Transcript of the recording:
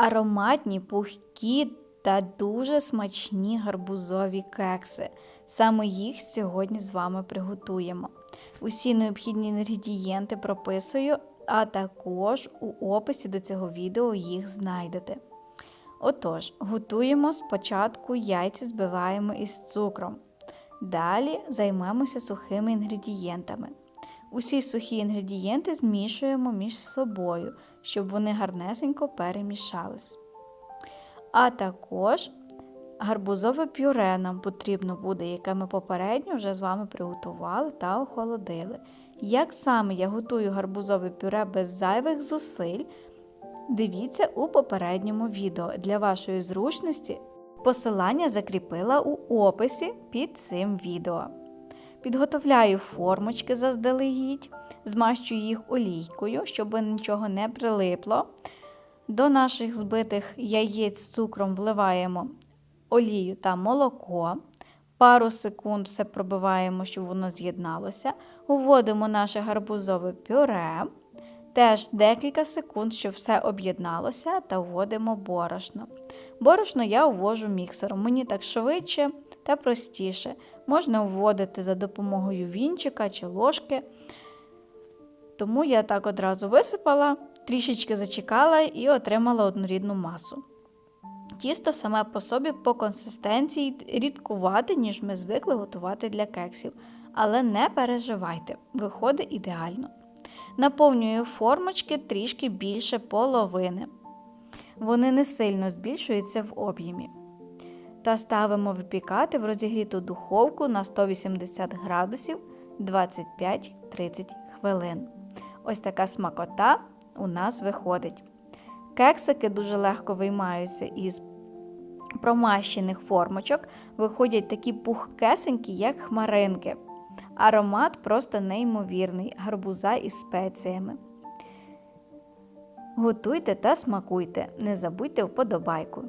ароматні, пухкі та дуже смачні гарбузові кекси. Саме їх сьогодні з вами приготуємо. Усі необхідні інгредієнти прописую, а також у описі до цього відео їх знайдете. Отож, готуємо спочатку яйця збиваємо із цукром. Далі займемося сухими інгредієнтами. Усі сухі інгредієнти змішуємо між собою, щоб вони гарнесенько перемішались. А також гарбузове пюре нам потрібно буде, яке ми попередньо вже з вами приготували та охолодили. Як саме я готую гарбузове пюре без зайвих зусиль, дивіться у попередньому відео. Для вашої зручності посилання закріпила у описі під цим відео. Підготовляю формочки заздалегідь, змащую їх олійкою, щоб нічого не прилипло. До наших збитих яєць з цукром вливаємо олію та молоко. Пару секунд все пробиваємо, щоб воно з'єдналося. Вводимо наше гарбузове пюре. Теж декілька секунд, щоб все об'єдналося, та вводимо борошно. Борошно я ввожу міксером. Мені так швидше та простіше. Можна вводити за допомогою вінчика чи ложки. Тому я так одразу висипала, трішечки зачекала і отримала однорідну масу. Тісто саме по собі по консистенції рідкувати, ніж ми звикли готувати для кексів. Але не переживайте, виходить ідеально. Наповнюю формочки трішки більше половини. Вони не сильно збільшуються в об'ємі. Та ставимо випікати в розігріту духовку на 180 градусів 25-30 хвилин. Ось така смакота у нас виходить. Кексики дуже легко виймаються із промащених формочок, виходять такі пухкесенькі, як хмаринки. Аромат просто неймовірний, гарбуза із спеціями. Готуйте та смакуйте, не забудьте вподобайку.